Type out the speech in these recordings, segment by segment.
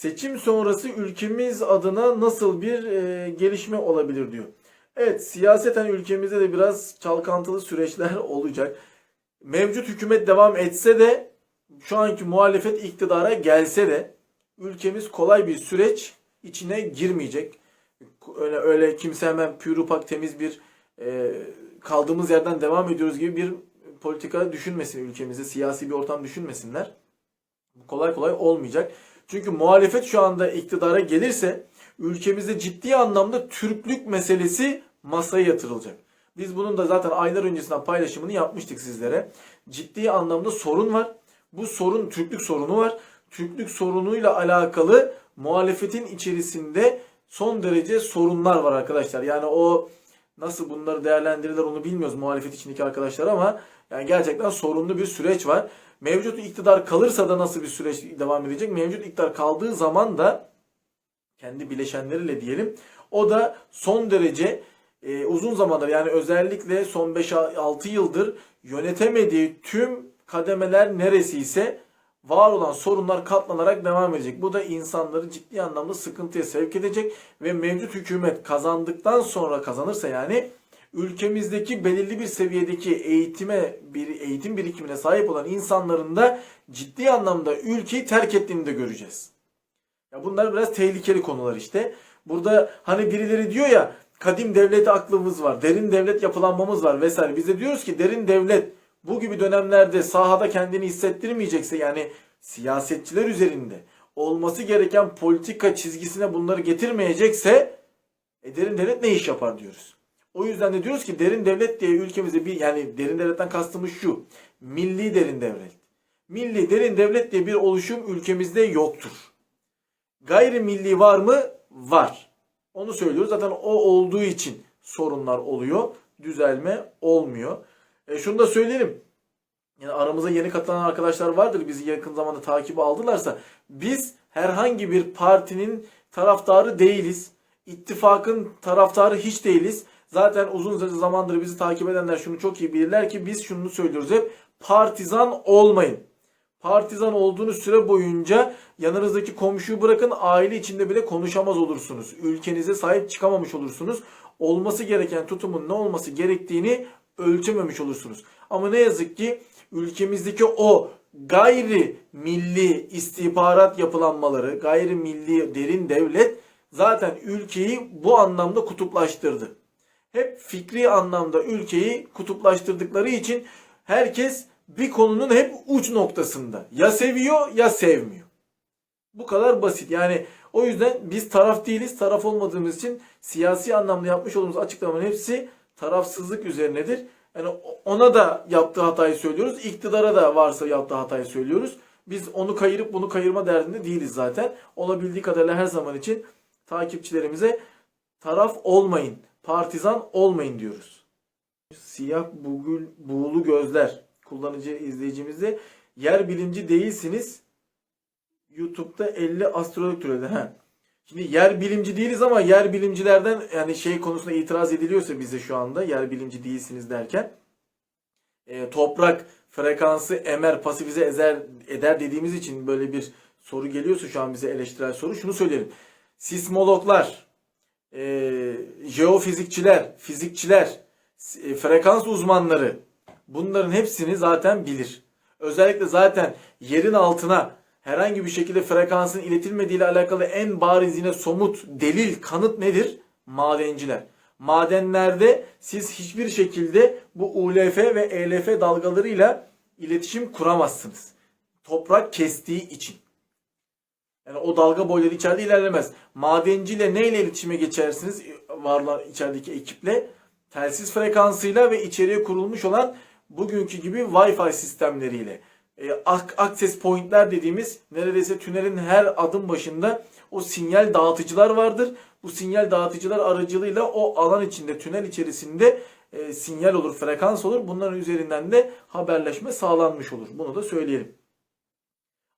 Seçim sonrası ülkemiz adına nasıl bir e, gelişme olabilir diyor. Evet siyaseten ülkemizde de biraz çalkantılı süreçler olacak. Mevcut hükümet devam etse de şu anki muhalefet iktidara gelse de ülkemiz kolay bir süreç içine girmeyecek. Öyle öyle kimse hemen pürüpak temiz bir e, kaldığımız yerden devam ediyoruz gibi bir politika düşünmesin ülkemizde. Siyasi bir ortam düşünmesinler. Kolay kolay olmayacak. Çünkü muhalefet şu anda iktidara gelirse ülkemizde ciddi anlamda Türklük meselesi masaya yatırılacak. Biz bunun da zaten aylar öncesinden paylaşımını yapmıştık sizlere. Ciddi anlamda sorun var. Bu sorun Türklük sorunu var. Türklük sorunuyla alakalı muhalefetin içerisinde son derece sorunlar var arkadaşlar. Yani o nasıl bunları değerlendirirler onu bilmiyoruz muhalefet içindeki arkadaşlar ama yani gerçekten sorunlu bir süreç var. Mevcut iktidar kalırsa da nasıl bir süreç devam edecek? Mevcut iktidar kaldığı zaman da kendi bileşenleriyle diyelim o da son derece e, uzun zamandır yani özellikle son 5-6 yıldır yönetemediği tüm kademeler neresi ise var olan sorunlar katlanarak devam edecek. Bu da insanları ciddi anlamda sıkıntıya sevk edecek ve mevcut hükümet kazandıktan sonra kazanırsa yani ülkemizdeki belirli bir seviyedeki eğitime bir eğitim birikimine sahip olan insanların da ciddi anlamda ülkeyi terk ettiğini de göreceğiz. Ya bunlar biraz tehlikeli konular işte. Burada hani birileri diyor ya kadim devlet aklımız var, derin devlet yapılanmamız var vesaire. Biz de diyoruz ki derin devlet bu gibi dönemlerde sahada kendini hissettirmeyecekse yani siyasetçiler üzerinde olması gereken politika çizgisine bunları getirmeyecekse e, derin devlet ne iş yapar diyoruz. O yüzden de diyoruz ki derin devlet diye ülkemizde bir yani derin devletten kastımız şu. Milli derin devlet. Milli derin devlet diye bir oluşum ülkemizde yoktur. Gayrimilli var mı? Var. Onu söylüyoruz. Zaten o olduğu için sorunlar oluyor. Düzelme olmuyor. E şunu da söyleyelim. Yani aramıza yeni katılan arkadaşlar vardır. Bizi yakın zamanda takibi aldılarsa. Biz herhangi bir partinin taraftarı değiliz. İttifakın taraftarı hiç değiliz. Zaten uzun zamandır bizi takip edenler şunu çok iyi bilirler ki biz şunu söylüyoruz hep. Partizan olmayın. Partizan olduğunuz süre boyunca yanınızdaki komşuyu bırakın aile içinde bile konuşamaz olursunuz. Ülkenize sahip çıkamamış olursunuz. Olması gereken tutumun ne olması gerektiğini ölçememiş olursunuz. Ama ne yazık ki ülkemizdeki o gayri milli istihbarat yapılanmaları, gayri milli derin devlet zaten ülkeyi bu anlamda kutuplaştırdı. Hep fikri anlamda ülkeyi kutuplaştırdıkları için herkes bir konunun hep uç noktasında. Ya seviyor ya sevmiyor. Bu kadar basit. Yani o yüzden biz taraf değiliz. Taraf olmadığımız için siyasi anlamda yapmış olduğumuz açıklamaların hepsi tarafsızlık üzerinedir. Yani ona da yaptığı hatayı söylüyoruz. İktidara da varsa yaptığı hatayı söylüyoruz. Biz onu kayırıp bunu kayırma derdinde değiliz zaten. Olabildiği kadarıyla her zaman için takipçilerimize taraf olmayın, partizan olmayın diyoruz. Siyah bugül, buğulu gözler kullanıcı izleyicimizde yer bilimci değilsiniz. YouTube'da 50 astrolog türedi. Ha. Şimdi yer bilimci değiliz ama yer bilimcilerden yani şey konusunda itiraz ediliyorsa bize şu anda yer bilimci değilsiniz derken e, toprak frekansı emer pasifize ezer, eder dediğimiz için böyle bir soru geliyorsa şu an bize eleştirel soru şunu söyleyelim. Sismologlar, e, jeofizikçiler, fizikçiler, e, frekans uzmanları bunların hepsini zaten bilir. Özellikle zaten yerin altına herhangi bir şekilde frekansın iletilmediği ile alakalı en bariz yine somut delil, kanıt nedir? Madenciler. Madenlerde siz hiçbir şekilde bu ULF ve ELF dalgalarıyla iletişim kuramazsınız. Toprak kestiği için. Yani o dalga boyları içeride ilerlemez. Madenciyle neyle iletişime geçersiniz? Varlar içerideki ekiple. Telsiz frekansıyla ve içeriye kurulmuş olan bugünkü gibi Wi-Fi sistemleriyle. E, access pointler dediğimiz neredeyse tünelin her adım başında o sinyal dağıtıcılar vardır. Bu sinyal dağıtıcılar aracılığıyla o alan içinde, tünel içerisinde e, sinyal olur, frekans olur. Bunların üzerinden de haberleşme sağlanmış olur. Bunu da söyleyelim.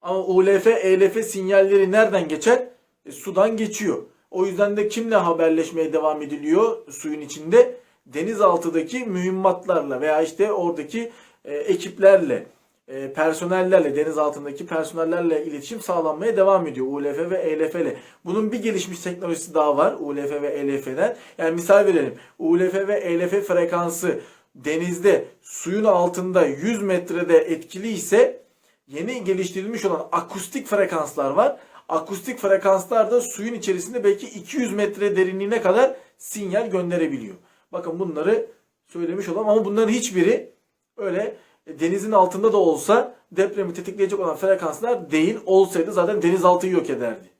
Ama ULF, ELF sinyalleri nereden geçer? E, sudan geçiyor. O yüzden de kimle haberleşmeye devam ediliyor suyun içinde? Denizaltıdaki mühimmatlarla veya işte oradaki e, ekiplerle. e, personellerle, deniz altındaki personellerle iletişim sağlanmaya devam ediyor ULF ve ELF ile. Bunun bir gelişmiş teknolojisi daha var ULF ve ELF'den. Yani misal verelim. ULF ve ELF frekansı denizde suyun altında 100 metrede etkili ise yeni geliştirilmiş olan akustik frekanslar var. Akustik frekanslar da suyun içerisinde belki 200 metre derinliğine kadar sinyal gönderebiliyor. Bakın bunları söylemiş olalım ama bunların hiçbiri öyle denizin altında da olsa depremi tetikleyecek olan frekanslar değil. Olsaydı zaten denizaltıyı yok ederdi.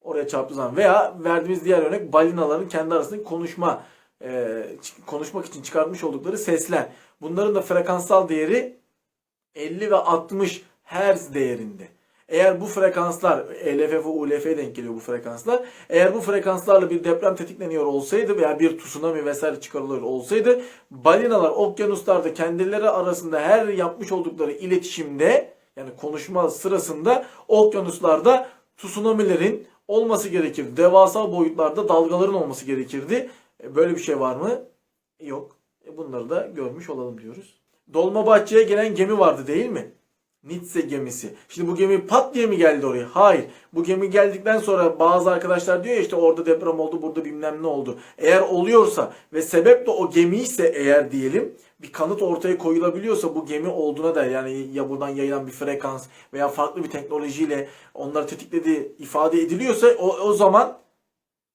Oraya çarptığı zaman. Veya verdiğimiz diğer örnek balinaların kendi arasındaki konuşma e, konuşmak için çıkartmış oldukları sesler. Bunların da frekanssal değeri 50 ve 60 Hz değerinde. Eğer bu frekanslar ELF ve ULF'ye denk geliyor bu frekanslar. Eğer bu frekanslarla bir deprem tetikleniyor olsaydı veya bir tsunami vesaire çıkarılıyor olsaydı balinalar okyanuslarda kendileri arasında her yapmış oldukları iletişimde yani konuşma sırasında okyanuslarda tsunamilerin olması gerekir. Devasa boyutlarda dalgaların olması gerekirdi. E, Böyle bir şey var mı? Yok. E, Bunları da görmüş olalım diyoruz. Dolmabahçe'ye gelen gemi vardı değil mi? Nitze gemisi. Şimdi bu gemi pat diye mi geldi oraya? Hayır. Bu gemi geldikten sonra bazı arkadaşlar diyor ya işte orada deprem oldu, burada bilmem ne oldu. Eğer oluyorsa ve sebep de o gemi ise eğer diyelim bir kanıt ortaya koyulabiliyorsa bu gemi olduğuna da yani ya buradan yayılan bir frekans veya farklı bir teknolojiyle onları tetiklediği ifade ediliyorsa o, o zaman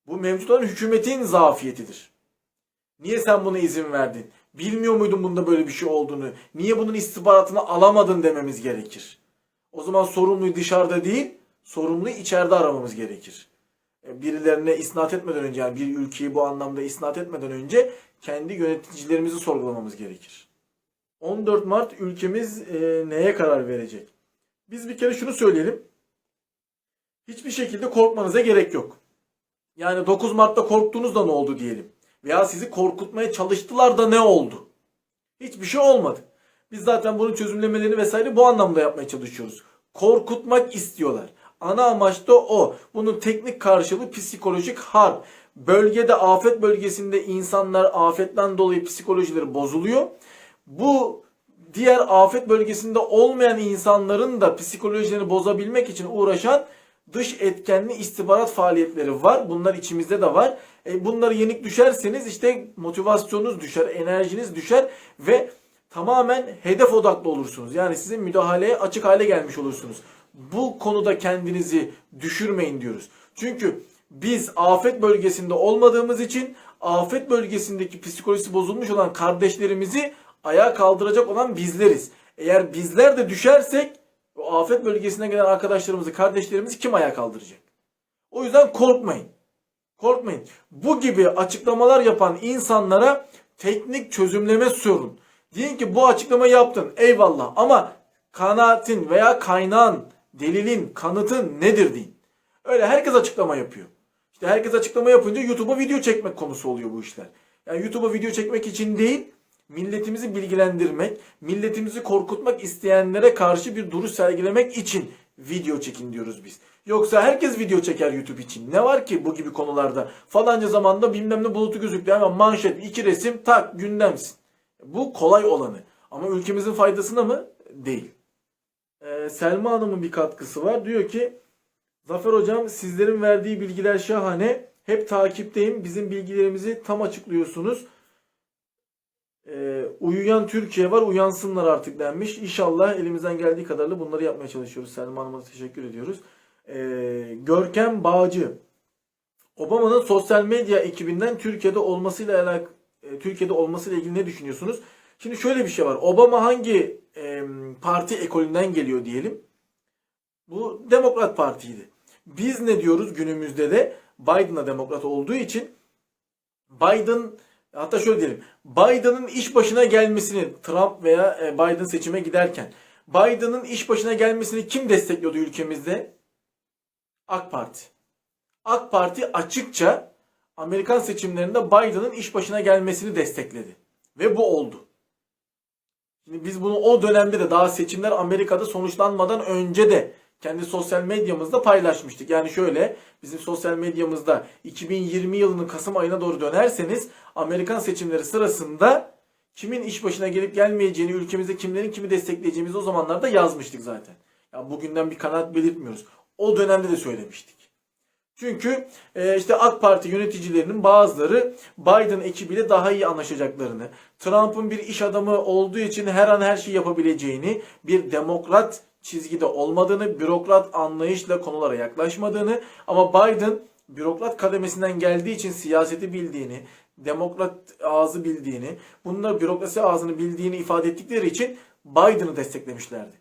bu mevcut olan hükümetin zafiyetidir. Niye sen buna izin verdin? Bilmiyor muydun bunda böyle bir şey olduğunu? Niye bunun istihbaratını alamadın dememiz gerekir. O zaman sorumluyu dışarıda değil, sorumluyu içeride aramamız gerekir. E, Birilerine isnat etmeden önce yani bir ülkeyi bu anlamda isnat etmeden önce kendi yöneticilerimizi sorgulamamız gerekir. 14 Mart ülkemiz e, neye karar verecek? Biz bir kere şunu söyleyelim. Hiçbir şekilde korkmanıza gerek yok. Yani 9 Mart'ta korktuğunuzda ne oldu diyelim. Veya sizi korkutmaya çalıştılar da ne oldu? Hiçbir şey olmadı. Biz zaten bunun çözümlemelerini vesaire bu anlamda yapmaya çalışıyoruz. Korkutmak istiyorlar. Ana amaç da o. Bunun teknik karşılığı psikolojik harp. Bölgede afet bölgesinde insanlar afetten dolayı psikolojileri bozuluyor. Bu diğer afet bölgesinde olmayan insanların da psikolojilerini bozabilmek için uğraşan dış etkenli istihbarat faaliyetleri var. Bunlar içimizde de var. E, bunları yenik düşerseniz işte motivasyonunuz düşer, enerjiniz düşer ve tamamen hedef odaklı olursunuz. Yani sizin müdahaleye açık hale gelmiş olursunuz. Bu konuda kendinizi düşürmeyin diyoruz. Çünkü biz afet bölgesinde olmadığımız için afet bölgesindeki psikolojisi bozulmuş olan kardeşlerimizi ayağa kaldıracak olan bizleriz. Eğer bizler de düşersek o afet bölgesine gelen arkadaşlarımızı, kardeşlerimizi kim ayağa kaldıracak? O yüzden korkmayın. Korkmayın. Bu gibi açıklamalar yapan insanlara teknik çözümleme sorun. Deyin ki bu açıklama yaptın. Eyvallah. Ama kanaatin veya kaynağın, delilin, kanıtın nedir deyin. Öyle herkes açıklama yapıyor. İşte herkes açıklama yapınca YouTube'a video çekmek konusu oluyor bu işler. Yani YouTube'a video çekmek için değil, milletimizi bilgilendirmek, milletimizi korkutmak isteyenlere karşı bir duruş sergilemek için video çekin diyoruz biz. Yoksa herkes video çeker YouTube için. Ne var ki bu gibi konularda? Falanca zamanda bilmem ne bulutu gözüktü. Hemen manşet, iki resim, tak gündemsin. Bu kolay olanı. Ama ülkemizin faydasına mı? Değil. Ee, Selma Hanım'ın bir katkısı var. Diyor ki Zafer Hocam sizlerin verdiği bilgiler şahane. Hep takipteyim. Bizim bilgilerimizi tam açıklıyorsunuz. Ee, uyuyan Türkiye var. Uyansınlar artık denmiş. İnşallah elimizden geldiği kadarıyla bunları yapmaya çalışıyoruz. Selma Hanım'a teşekkür ediyoruz. Ee, Görkem Bağcı. Obama'nın sosyal medya ekibinden Türkiye'de olmasıyla alak e, Türkiye'de olmasıyla ilgili ne düşünüyorsunuz? Şimdi şöyle bir şey var. Obama hangi e, parti ekolünden geliyor diyelim? Bu Demokrat Parti'ydi. Biz ne diyoruz günümüzde de Biden'a demokrat olduğu için Biden hatta şöyle diyelim. Biden'ın iş başına gelmesini Trump veya e, Biden seçime giderken Biden'ın iş başına gelmesini kim destekliyordu ülkemizde? AK Parti. AK Parti açıkça Amerikan seçimlerinde Biden'ın iş başına gelmesini destekledi. Ve bu oldu. Şimdi biz bunu o dönemde de daha seçimler Amerika'da sonuçlanmadan önce de kendi sosyal medyamızda paylaşmıştık. Yani şöyle bizim sosyal medyamızda 2020 yılının Kasım ayına doğru dönerseniz Amerikan seçimleri sırasında kimin iş başına gelip gelmeyeceğini, ülkemizde kimlerin kimi destekleyeceğimizi o zamanlarda yazmıştık zaten. Ya bugünden bir kanaat belirtmiyoruz. O dönemde de söylemiştik. Çünkü e, işte AK Parti yöneticilerinin bazıları Biden ekibiyle daha iyi anlaşacaklarını, Trump'ın bir iş adamı olduğu için her an her şeyi yapabileceğini, bir demokrat çizgide olmadığını, bürokrat anlayışla konulara yaklaşmadığını ama Biden bürokrat kademesinden geldiği için siyaseti bildiğini, demokrat ağzı bildiğini, bununla bürokrasi ağzını bildiğini ifade ettikleri için Biden'ı desteklemişlerdi.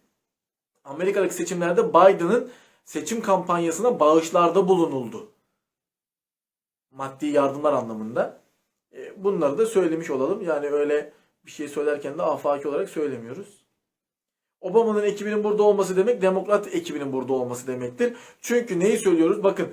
Amerika'daki seçimlerde Biden'ın seçim kampanyasına bağışlarda bulunuldu. Maddi yardımlar anlamında. E, Bunları da söylemiş olalım. Yani öyle bir şey söylerken de afaki olarak söylemiyoruz. Obama'nın ekibinin burada olması demek demokrat ekibinin burada olması demektir. Çünkü neyi söylüyoruz? Bakın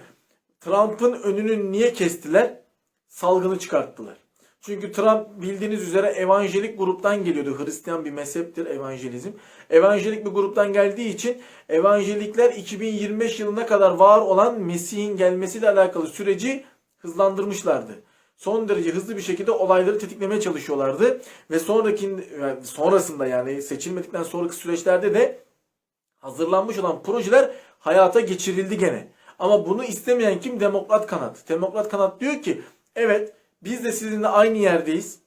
Trump'ın önünü niye kestiler? Salgını çıkarttılar. Çünkü Trump bildiğiniz üzere evanjelik gruptan geliyordu. Hristiyan bir mezheptir evanjelizm. Evanjelik bir gruptan geldiği için evanjelikler 2025 yılına kadar var olan Mesih'in gelmesiyle alakalı süreci hızlandırmışlardı. Son derece hızlı bir şekilde olayları tetiklemeye çalışıyorlardı ve sonraki sonrasında yani seçilmedikten sonraki süreçlerde de hazırlanmış olan projeler hayata geçirildi gene. Ama bunu istemeyen kim? Demokrat kanat. Demokrat kanat diyor ki evet biz de sizinle aynı yerdeyiz.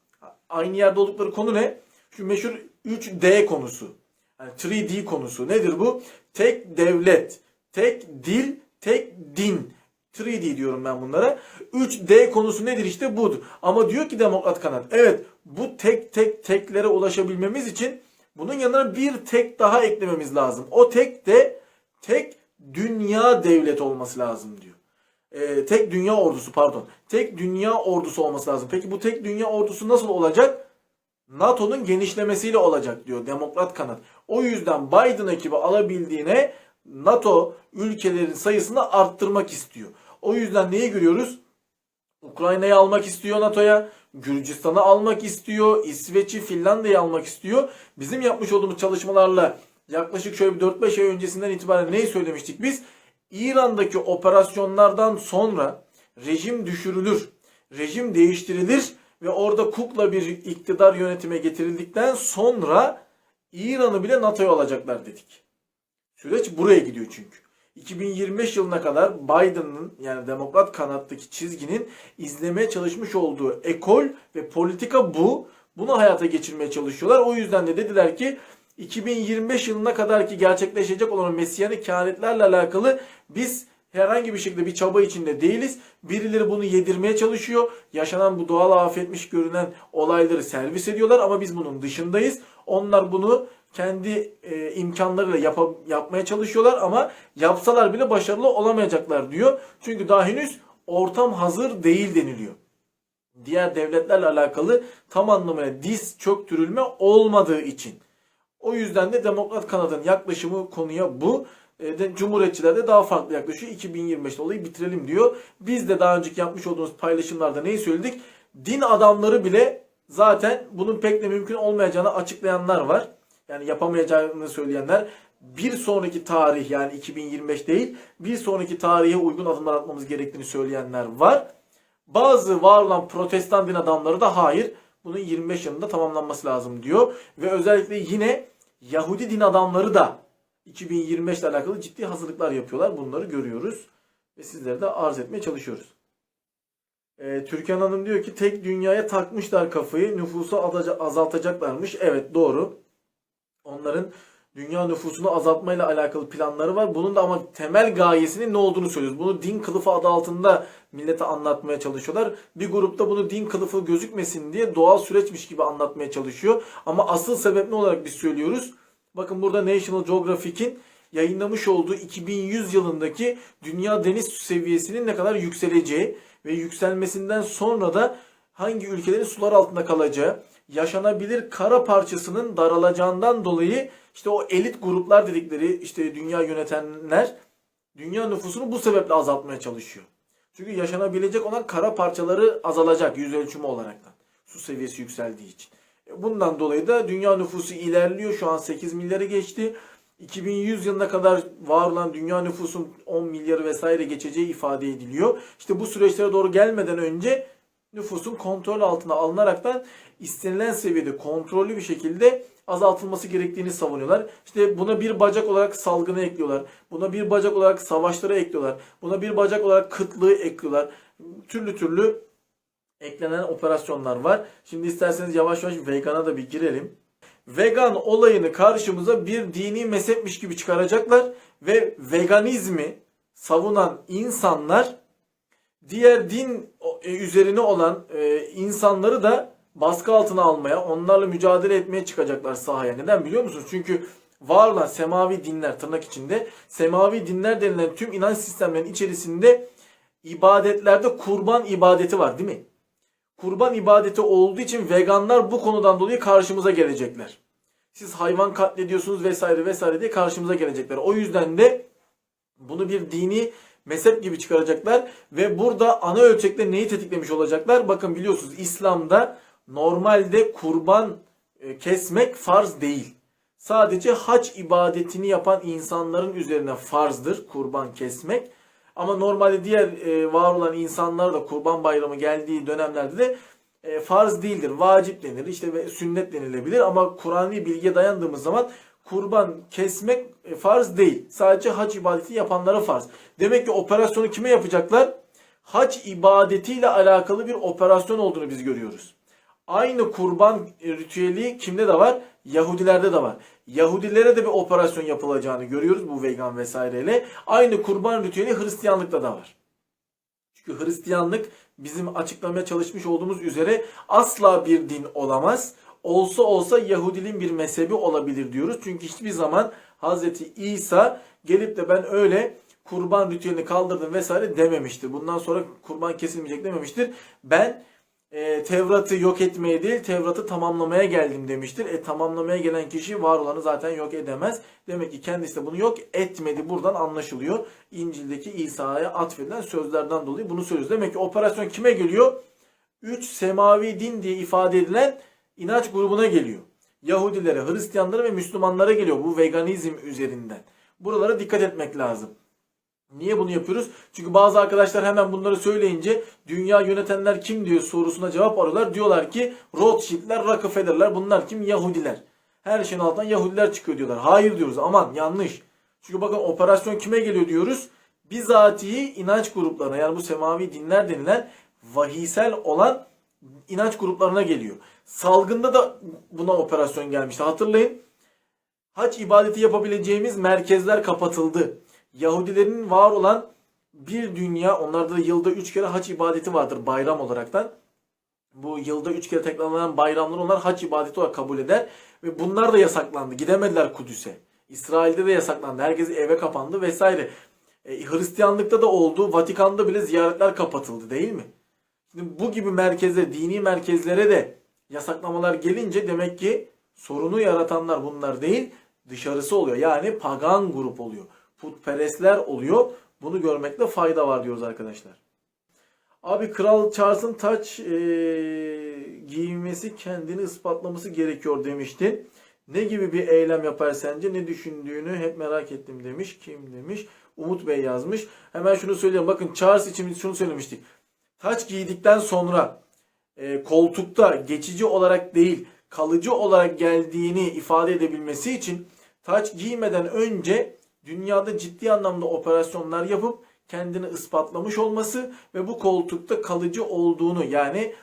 Aynı yerde oldukları konu ne? Şu meşhur 3D konusu. Yani 3D konusu. Nedir bu? Tek devlet, tek dil, tek din. 3D diyorum ben bunlara. 3D konusu nedir işte budur. Ama diyor ki demokrat kanat. Evet bu tek tek teklere ulaşabilmemiz için bunun yanına bir tek daha eklememiz lazım. O tek de tek dünya devlet olması lazım diyor. Ee, tek dünya ordusu pardon. Tek dünya ordusu olması lazım. Peki bu tek dünya ordusu nasıl olacak? NATO'nun genişlemesiyle olacak diyor demokrat kanat. O yüzden Biden ekibi alabildiğine NATO ülkelerin sayısını arttırmak istiyor. O yüzden neyi görüyoruz? Ukrayna'yı almak istiyor NATO'ya. Gürcistan'ı almak istiyor. İsveç'i, Finlandiya'yı almak istiyor. Bizim yapmış olduğumuz çalışmalarla yaklaşık şöyle bir 4-5 ay öncesinden itibaren neyi söylemiştik biz? İran'daki operasyonlardan sonra rejim düşürülür, rejim değiştirilir ve orada kukla bir iktidar yönetime getirildikten sonra İran'ı bile NATO'ya alacaklar dedik. Süreç buraya gidiyor çünkü. 2025 yılına kadar Biden'ın yani demokrat kanattaki çizginin izlemeye çalışmış olduğu ekol ve politika bu. Bunu hayata geçirmeye çalışıyorlar. O yüzden de dediler ki 2025 yılına kadar ki gerçekleşecek olan mesiyanik kehanetlerle alakalı biz herhangi bir şekilde bir çaba içinde değiliz. Birileri bunu yedirmeye çalışıyor. Yaşanan bu doğal afetmiş görünen olayları servis ediyorlar ama biz bunun dışındayız. Onlar bunu kendi e, imkanlarıyla yapa- yapmaya çalışıyorlar ama yapsalar bile başarılı olamayacaklar diyor. Çünkü daha henüz ortam hazır değil deniliyor. Diğer devletlerle alakalı tam anlamıyla diz çöktürülme olmadığı için. O yüzden de demokrat kanadın yaklaşımı konuya bu. E, de, Cumhuriyetçiler de daha farklı yaklaşıyor. 2025'te olayı bitirelim diyor. Biz de daha önceki yapmış olduğumuz paylaşımlarda neyi söyledik? Din adamları bile zaten bunun pek de mümkün olmayacağını açıklayanlar var. Yani yapamayacağını söyleyenler bir sonraki tarih yani 2025 değil bir sonraki tarihe uygun adımlar atmamız gerektiğini söyleyenler var. Bazı var olan protestan din adamları da hayır bunun 25 yılında tamamlanması lazım diyor. Ve özellikle yine Yahudi din adamları da 2025 ile alakalı ciddi hazırlıklar yapıyorlar. Bunları görüyoruz. Ve sizlere de arz etmeye çalışıyoruz. Ee, Türkan Hanım diyor ki tek dünyaya takmışlar kafayı. Nüfusu azaltacaklarmış. Evet doğru. Onların dünya nüfusunu azaltmayla alakalı planları var. Bunun da ama temel gayesinin ne olduğunu söylüyoruz. Bunu din kılıfı adı altında millete anlatmaya çalışıyorlar. Bir grupta bunu din kılıfı gözükmesin diye doğal süreçmiş gibi anlatmaya çalışıyor. Ama asıl sebep ne olarak biz söylüyoruz? Bakın burada National Geographic'in yayınlamış olduğu 2100 yılındaki dünya deniz seviyesinin ne kadar yükseleceği ve yükselmesinden sonra da hangi ülkelerin sular altında kalacağı, yaşanabilir kara parçasının daralacağından dolayı işte o elit gruplar dedikleri işte dünya yönetenler dünya nüfusunu bu sebeple azaltmaya çalışıyor. Çünkü yaşanabilecek olan kara parçaları azalacak yüz ölçümü olaraktan. Su seviyesi yükseldiği için. Bundan dolayı da dünya nüfusu ilerliyor. Şu an 8 milyarı geçti. 2100 yılına kadar var olan dünya nüfusun 10 milyarı vesaire geçeceği ifade ediliyor. İşte bu süreçlere doğru gelmeden önce nüfusun kontrol altına alınaraktan istenilen seviyede kontrollü bir şekilde azaltılması gerektiğini savunuyorlar. İşte buna bir bacak olarak salgını ekliyorlar. Buna bir bacak olarak savaşları ekliyorlar. Buna bir bacak olarak kıtlığı ekliyorlar. Türlü türlü eklenen operasyonlar var. Şimdi isterseniz yavaş yavaş vegana da bir girelim. Vegan olayını karşımıza bir dini mezhepmiş gibi çıkaracaklar ve veganizmi savunan insanlar diğer din e, üzerine olan e, insanları da baskı altına almaya, onlarla mücadele etmeye çıkacaklar sahaya. Neden biliyor musunuz? Çünkü var olan semavi dinler tırnak içinde semavi dinler denilen tüm inanç sistemlerinin içerisinde ibadetlerde kurban ibadeti var değil mi? Kurban ibadeti olduğu için veganlar bu konudan dolayı karşımıza gelecekler. Siz hayvan katlediyorsunuz vesaire vesaire diye karşımıza gelecekler. O yüzden de bunu bir dini mezhep gibi çıkaracaklar ve burada ana ölçekte neyi tetiklemiş olacaklar? Bakın biliyorsunuz İslam'da normalde kurban e, kesmek farz değil. Sadece hac ibadetini yapan insanların üzerine farzdır kurban kesmek. Ama normalde diğer e, var olan insanlar da kurban bayramı geldiği dönemlerde de e, farz değildir. Vacip denir. işte ve sünnet denilebilir ama Kur'an'ı bilgiye dayandığımız zaman kurban kesmek e, farz değil. Sadece hac ibadeti yapanlara farz. Demek ki operasyonu kime yapacaklar? Hac ibadetiyle alakalı bir operasyon olduğunu biz görüyoruz. Aynı kurban ritüeli kimde de var? Yahudilerde de var. Yahudilere de bir operasyon yapılacağını görüyoruz bu vegan vesaireyle. Aynı kurban ritüeli Hristiyanlıkta da var. Çünkü Hristiyanlık bizim açıklamaya çalışmış olduğumuz üzere asla bir din olamaz. Olsa olsa Yahudiliğin bir mezhebi olabilir diyoruz. Çünkü hiçbir zaman Hazreti İsa gelip de ben öyle kurban ritüelini kaldırdım vesaire dememiştir. Bundan sonra kurban kesilmeyecek dememiştir. Ben e, Tevrat'ı yok etmeye değil Tevrat'ı tamamlamaya geldim demiştir. E tamamlamaya gelen kişi var olanı zaten yok edemez. Demek ki kendisi de bunu yok etmedi. Buradan anlaşılıyor. İncil'deki İsa'ya atfedilen sözlerden dolayı bunu söylüyoruz. Demek ki operasyon kime geliyor? Üç semavi din diye ifade edilen inanç grubuna geliyor. Yahudilere, Hristiyanlara ve Müslümanlara geliyor bu veganizm üzerinden. Buralara dikkat etmek lazım. Niye bunu yapıyoruz? Çünkü bazı arkadaşlar hemen bunları söyleyince dünya yönetenler kim diyor sorusuna cevap arıyorlar. Diyorlar ki Rothschild'ler, Rockefeller'ler bunlar kim? Yahudiler. Her şeyin altından Yahudiler çıkıyor diyorlar. Hayır diyoruz aman yanlış. Çünkü bakın operasyon kime geliyor diyoruz? Bizatihi inanç gruplarına yani bu semavi dinler denilen vahiysel olan inanç gruplarına geliyor. Salgında da buna operasyon gelmişti. Hatırlayın. Hac ibadeti yapabileceğimiz merkezler kapatıldı. Yahudilerin var olan bir dünya, onlarda da yılda üç kere hac ibadeti vardır bayram olaraktan. Bu yılda üç kere tekrarlanan bayramları onlar hac ibadeti olarak kabul eder. Ve bunlar da yasaklandı. Gidemediler Kudüs'e. İsrail'de de yasaklandı. Herkes eve kapandı vesaire. E, Hristiyanlıkta da oldu. Vatikan'da bile ziyaretler kapatıldı değil mi? Şimdi bu gibi merkeze, dini merkezlere de yasaklamalar gelince demek ki sorunu yaratanlar bunlar değil, dışarısı oluyor. Yani pagan grup oluyor putperestler oluyor. Bunu görmekte fayda var diyoruz arkadaşlar. Abi Kral Charles'ın taç e, giyinmesi kendini ispatlaması gerekiyor demişti. Ne gibi bir eylem yapar sence? Ne düşündüğünü hep merak ettim demiş. Kim demiş? Umut Bey yazmış. Hemen şunu söyleyeyim. Bakın Charles için şunu söylemiştik. Taç giydikten sonra e, koltukta geçici olarak değil kalıcı olarak geldiğini ifade edebilmesi için taç giymeden önce dünyada ciddi anlamda operasyonlar yapıp kendini ispatlamış olması ve bu koltukta kalıcı olduğunu yani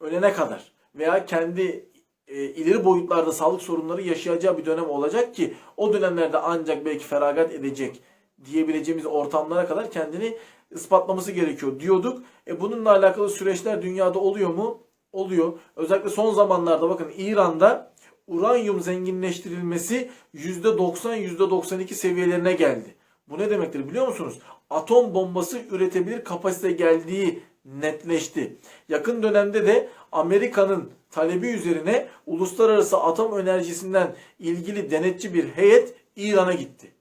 ölene kadar veya kendi e, ileri boyutlarda sağlık sorunları yaşayacağı bir dönem olacak ki o dönemlerde ancak belki feragat edecek diyebileceğimiz ortamlara kadar kendini ispatlaması gerekiyor diyorduk. E bununla alakalı süreçler dünyada oluyor mu? Oluyor. Özellikle son zamanlarda bakın İran'da uranyum zenginleştirilmesi %90 %92 seviyelerine geldi. Bu ne demektir biliyor musunuz? Atom bombası üretebilir kapasite geldiği netleşti. Yakın dönemde de Amerika'nın talebi üzerine uluslararası atom enerjisinden ilgili denetçi bir heyet İran'a gitti.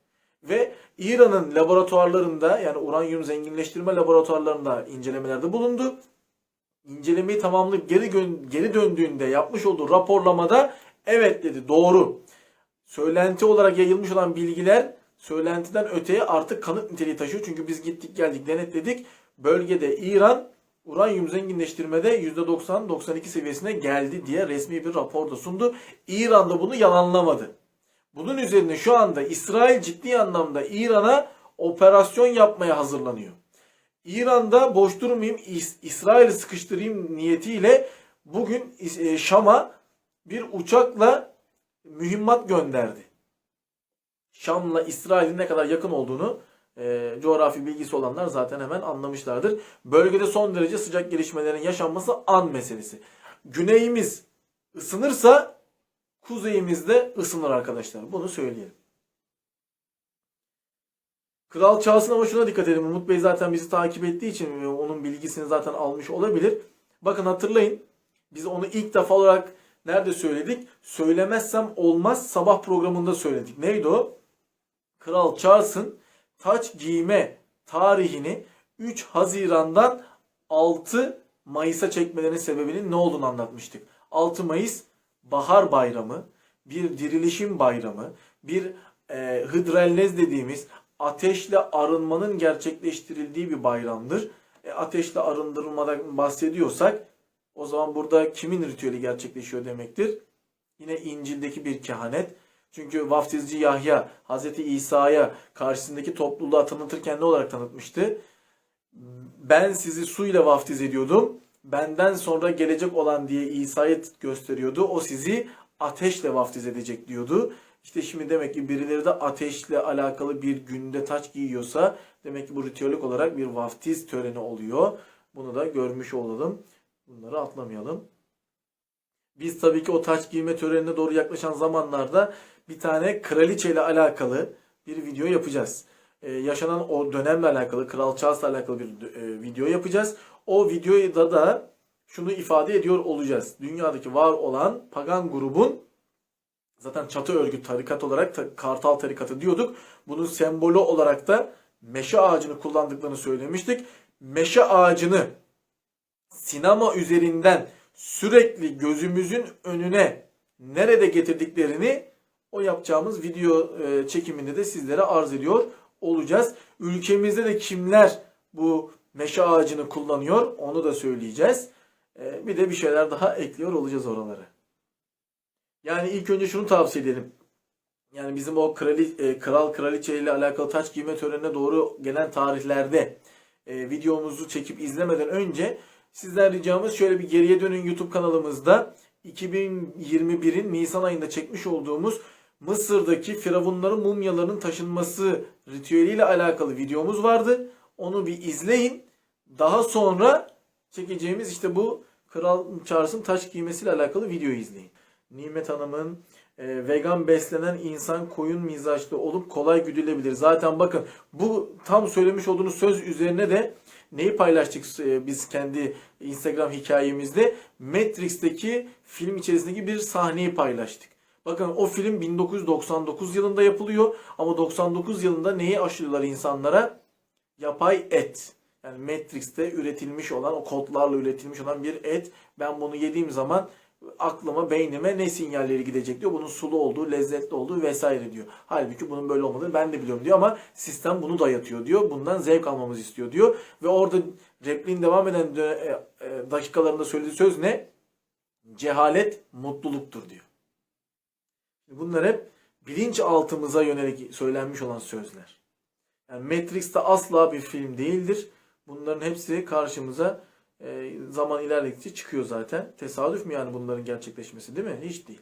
Ve İran'ın laboratuvarlarında yani uranyum zenginleştirme laboratuvarlarında incelemelerde bulundu. İncelemeyi tamamlayıp geri, geri döndüğünde yapmış olduğu raporlamada Evet dedi doğru. Söylenti olarak yayılmış olan bilgiler söylentiden öteye artık kanıt niteliği taşıyor. Çünkü biz gittik geldik denetledik. Bölgede İran uranyum zenginleştirmede %90-92 seviyesine geldi diye resmi bir rapor da sundu. İran da bunu yalanlamadı. Bunun üzerine şu anda İsrail ciddi anlamda İran'a operasyon yapmaya hazırlanıyor. İran'da boş durmayayım, İs- İsrail'i sıkıştırayım niyetiyle bugün e, Şam'a bir uçakla mühimmat gönderdi. Şam'la İsrail'in ne kadar yakın olduğunu e, coğrafi bilgisi olanlar zaten hemen anlamışlardır. Bölgede son derece sıcak gelişmelerin yaşanması an meselesi. Güneyimiz ısınırsa kuzeyimiz de ısınır arkadaşlar. Bunu söyleyelim. Kral Charles'ın ama şuna dikkat edin. Umut Bey zaten bizi takip ettiği için e, onun bilgisini zaten almış olabilir. Bakın hatırlayın. Biz onu ilk defa olarak nerede söyledik? Söylemezsem olmaz sabah programında söyledik. Neydi o? Kral Charles'ın taç giyme tarihini 3 Haziran'dan 6 Mayıs'a çekmelerinin sebebinin ne olduğunu anlatmıştık. 6 Mayıs bahar bayramı, bir dirilişim bayramı, bir e, hıdrellez dediğimiz ateşle arınmanın gerçekleştirildiği bir bayramdır. E, ateşle arındırılmadan bahsediyorsak o zaman burada kimin ritüeli gerçekleşiyor demektir? Yine İncil'deki bir kehanet. Çünkü vaftizci Yahya Hz. İsa'ya karşısındaki topluluğa tanıtırken ne olarak tanıtmıştı? Ben sizi suyla vaftiz ediyordum. Benden sonra gelecek olan diye İsa'yı gösteriyordu. O sizi ateşle vaftiz edecek diyordu. İşte şimdi demek ki birileri de ateşle alakalı bir günde taç giyiyorsa demek ki bu ritüelik olarak bir vaftiz töreni oluyor. Bunu da görmüş olalım. Bunları atlamayalım. Biz tabii ki o taç giyme törenine doğru yaklaşan zamanlarda bir tane kraliçe ile alakalı bir video yapacağız. Ee, yaşanan o dönemle alakalı, Kral Charles'la alakalı bir e, video yapacağız. O videoda da şunu ifade ediyor olacağız. Dünyadaki var olan pagan grubun zaten çatı örgüt tarikat olarak ta- Kartal tarikatı diyorduk. Bunun sembolü olarak da meşe ağacını kullandıklarını söylemiştik. Meşe ağacını sinema üzerinden sürekli gözümüzün önüne nerede getirdiklerini o yapacağımız video e, çekiminde de sizlere arz ediyor olacağız. Ülkemizde de kimler bu meşe ağacını kullanıyor onu da söyleyeceğiz. E, Bir de bir şeyler daha ekliyor olacağız oralara. Yani ilk önce şunu tavsiye edelim. Yani bizim o krali, e, kral kraliçe ile alakalı taç giyme törenine doğru gelen tarihlerde videomuzu çekip izlemeden önce sizden ricamız şöyle bir geriye dönün YouTube kanalımızda 2021'in Nisan ayında çekmiş olduğumuz Mısır'daki firavunların mumyalarının taşınması ritüeliyle alakalı videomuz vardı. Onu bir izleyin. Daha sonra çekeceğimiz işte bu Kral Charles'ın taç giymesiyle alakalı videoyu izleyin. Nimet Hanım'ın e, vegan beslenen insan koyun mizaçlı olup kolay güdülebilir. Zaten bakın bu tam söylemiş olduğunuz söz üzerine de neyi paylaştık e, biz kendi Instagram hikayemizde? Matrix'teki film içerisindeki bir sahneyi paylaştık. Bakın o film 1999 yılında yapılıyor ama 99 yılında neyi aşılıyorlar insanlara? Yapay et. Yani Matrix'te üretilmiş olan, o kodlarla üretilmiş olan bir et. Ben bunu yediğim zaman aklıma, beynime ne sinyalleri gidecek diyor. Bunun sulu olduğu, lezzetli olduğu vesaire diyor. Halbuki bunun böyle olmadığını ben de biliyorum diyor ama sistem bunu dayatıyor diyor. Bundan zevk almamızı istiyor diyor. Ve orada repliğin devam eden e, e, dakikalarında söylediği söz ne? Cehalet mutluluktur diyor. Bunlar hep bilinçaltımıza yönelik söylenmiş olan sözler. Yani Matrix de asla bir film değildir. Bunların hepsi karşımıza zaman ilerledikçe çıkıyor zaten. Tesadüf mü yani bunların gerçekleşmesi değil mi? Hiç değil.